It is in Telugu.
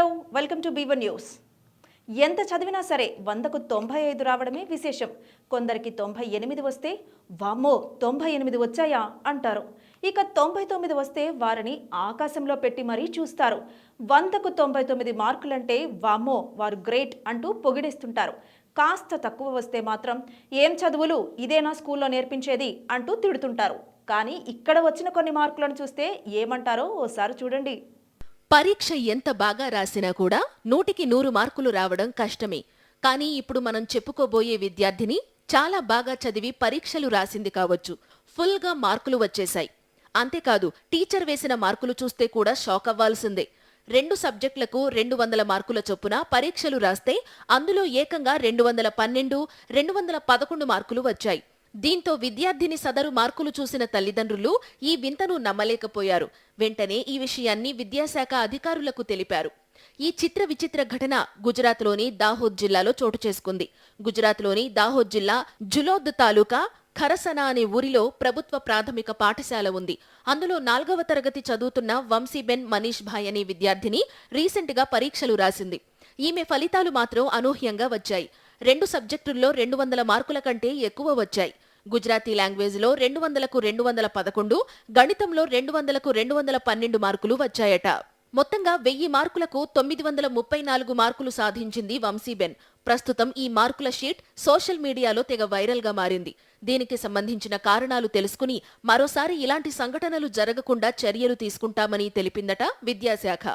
Hello welcome to B one news ఎంత చదివినా సరే వందకు తొంభై ఐదు రావడమే విశేషం. కొందరికి తొంభై ఎనిమిది వస్తే వామ్మో తొంభై ఎనిమిది వచ్చాయా? అంటారు. ఇక తొంభై తొమ్మిది వస్తే వారిని ఆకాశంలో పెట్టి మరీ చూస్తారు. వందకు తొంభై తొమ్మిది మార్కులంటే వామ్మో వారు గ్రేట్ అంటూ పొగిడేస్తుంటారు. కాస్త తక్కువ వస్తే మాత్రం ఏం చదువులు ఇదేనా స్కూల్లో నేర్పించేది అంటూ తిడుతుంటారు. కానీ ఇక్కడ వచ్చిన కొన్ని మార్కులను చూస్తే ఏమంటారో ఓసారి చూడండి. పరీక్ష ఎంత బాగా రాసినా కూడా నూటికి నూరు మార్కులు రావడం కష్టమే. కానీ ఇప్పుడు మనం చెప్పుకోబోయే విద్యార్థిని చాలా బాగా చదివి పరీక్షలు రాసింది కావచ్చు. ఫుల్గా మార్కులు వచ్చేశాయి. అంతేకాదు టీచర్ వేసిన మార్కులు చూస్తే కూడా షాక్ అవ్వాల్సిందే. రెండు సబ్జెక్టులకు రెండు వందల మార్కుల చొప్పున పరీక్షలు రాస్తే అందులో ఏకంగా రెండు వందల పన్నెండు రెండు వందల పదకొండు మార్కులు వచ్చాయి. దీంతో విద్యార్థిని సదరు మార్కులు చూసిన తల్లిదండ్రులు ఈ వింతను నమ్మలేకపోయారు. వెంటనే ఈ విషయాన్ని విద్యాశాఖ అధికారులకు తెలిపారు. ఈ చిత్ర విచిత్ర ఘటన గుజరాత్లోని దాహోద్ జిల్లాలో చోటు చేసుకుంది. గుజరాత్లోని దాహోద్ జిల్లా జులోద్ తాలూకా ఖరసనా అనే ఊరిలో ప్రభుత్వ ప్రాథమిక పాఠశాల ఉంది. అందులో నాలుగవ తరగతి చదువుతున్న వంశీబెన్ మనీష్ భాయ్ అనే విద్యార్థిని రీసెంట్గా పరీక్షలు రాసింది. ఈమె ఫలితాలు మాత్రం అనూహ్యంగా వచ్చాయి. రెండు సబ్జెక్టుల్లో రెండు వందల మార్కుల కంటే ఎక్కువ వచ్చాయి. గుజరాతీ లాంగ్వేజ్లో రెండు వందలకు రెండు వందల పదకొండు గణితంలో రెండు వందలకు రెండు వందల పన్నెండు మార్కులు వచ్చాయట. మొత్తంగా వెయ్యి మార్కులకు తొమ్మిది వందల ముప్పై నాలుగు మార్కులు సాధించింది వంశీబెన్ ప్రస్తుతం ఈ మార్కుల షీట్ సోషల్ మీడియాలో తెగ వైరల్గా మారింది. దీనికి సంబంధించిన కారణాలు తెలుసుకుని మరోసారి ఇలాంటి సంఘటనలు జరగకుండా చర్యలు తీసుకుంటామని తెలిపిందట విద్యాశాఖ.